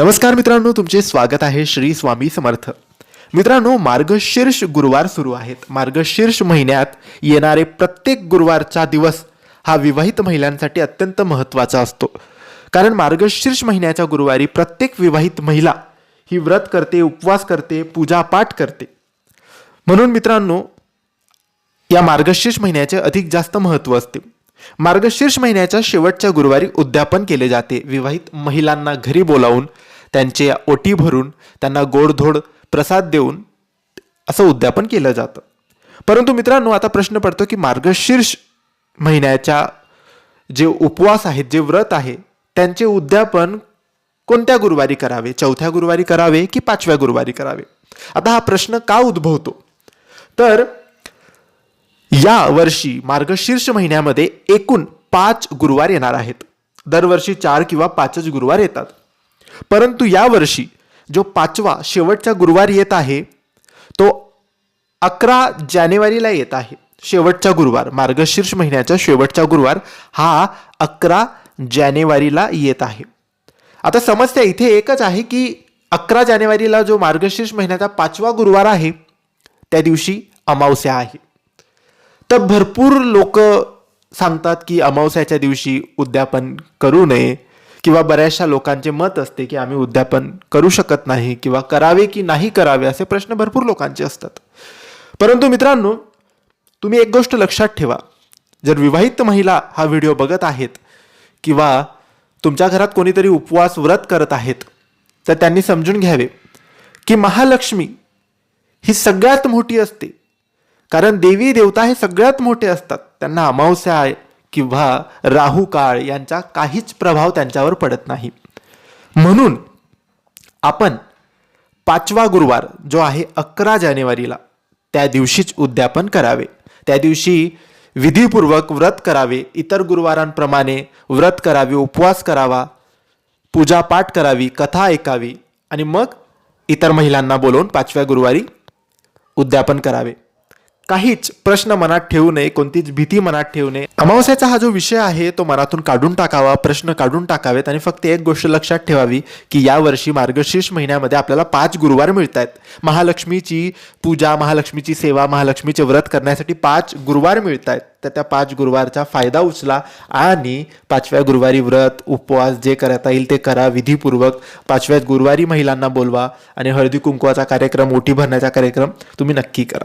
नमस्कार मित्रांनो तुमचे स्वागत आहे श्री स्वामी समर्थ. मित्रांनो मार्गशीर्ष गुरुवार सुरू आहेत. मार्गशीर्ष महिन्यात येणारे प्रत्येक गुरुवारचा दिवस हा विवाहित महिलांसाठी अत्यंत महत्त्वाचा असतो. कारण मार्गशीर्ष महिन्याच्या गुरुवारी प्रत्येक विवाहित महिला ही व्रत करते उपवास करते पूजापाठ करते. म्हणून मित्रांनो या मार्गशीर्ष महिन्याचे अधिक जास्त महत्त्व असते. मार्गशीर्ष महिन्याच्या शेवटच्या गुरुवारी उद्यापन केले जाते. विवाहित महिलांना घरी बोलावून त्यांचे ओटी भरून त्यांना गोडधोड प्रसाद देऊन असं उद्यापन केलं जातं. परंतु मित्रांनो आता प्रश्न पडतो की मार्गशीर्ष महिन्याच्या जे उपवास आहेत जे व्रत आहे त्यांचे उद्यापन कोणत्या गुरुवारी करावे? चौथ्या गुरुवारी करावे की पाचव्या गुरुवारी करावे? आता हा प्रश्न का उद्भवतो? तर या वर्षी मार्गशीर्ष महिन्यामध्ये एकूण पाच गुरुवार येणार आहेत. दरवर्षी चार किंवा पाचच गुरुवार येतात. परंतु यावर्षी जो पाचवा शेवटचा गुरुवार येत आहे तो अकरा जानेवारीला येत आहे. शेवटचा गुरुवार मार्गशीर्ष महिन्याचा शेवटचा गुरुवार हा अकरा जानेवारीला येत आहे. आता समस्या इथे एकच आहे की अकरा जानेवारीला जो मार्गशीर्ष महिन्याचा पाचवा गुरुवार आहे त्या दिवशी अमावस्या आहे. तर भरपूर लोक सांगतात की अमावस्याच्या दिवशी उद्यापन करू नये किंवा बऱ्याचशा लोकांचे मत असते की आम्ही उद्यापन करू शकत नाही किंवा करावे की नाही करावे असे प्रश्न भरपूर लोकांचे असतात. परंतु मित्रांनो तुम्ही एक गोष्ट लक्षात ठेवा. जर विवाहित महिला हा व्हिडिओ बघत आहेत किंवा तुमच्या घरात कोणीतरी उपवास व्रत करत आहेत तर त्यांनी समजून घ्यावे की महालक्ष्मी ही सगळ्यात मोठी असते. कारण देवी देवता हे सगळ्यात मोठे असतात. त्यांना अमावस्या आहे किंवा राहू काळ यांचा काहीच प्रभाव त्यांच्यावर पडत नाही. म्हणून आपण पाचवा गुरुवार जो आहे अकरा जानेवारीला त्या दिवशीच उद्यापन करावे. त्या दिवशी विधीपूर्वक व्रत करावे इतर गुरुवारांप्रमाणे व्रत करावे उपवास करावा पूजापाठ करावी कथा ऐकावी आणि मग इतर महिलांना बोलवून पाचव्या गुरुवारी उद्यापन करावे. काहीच प्रश्न मनात ठेवू नये कोणतीच भीती मनात ठेवू नये. अमावस्याचा हा जो विषय आहे तो मनातून काढून टाकावा प्रश्न काढून टाकावेत आणि फक्त एक गोष्ट लक्षात ठेवावी की यावर्षी मार्गशीर्ष महिन्यामध्ये आपल्याला पाच गुरुवार मिळत आहेत महालक्ष्मीची पूजा महालक्ष्मीची सेवा महालक्ष्मीचे व्रत करण्यासाठी पाच गुरुवार मिळत आहेत तर त्या पाच गुरुवारचा फायदा उचला आणि पाचव्या गुरुवारी व्रत उपवास जे करता येईल ते करा विधीपूर्वक. पाचव्या गुरुवारी महिलांना बोलवा आणि हळदी कुंकवाचा कार्यक्रम ओटी भरण्याचा कार्यक्रम तुम्ही नक्की करा.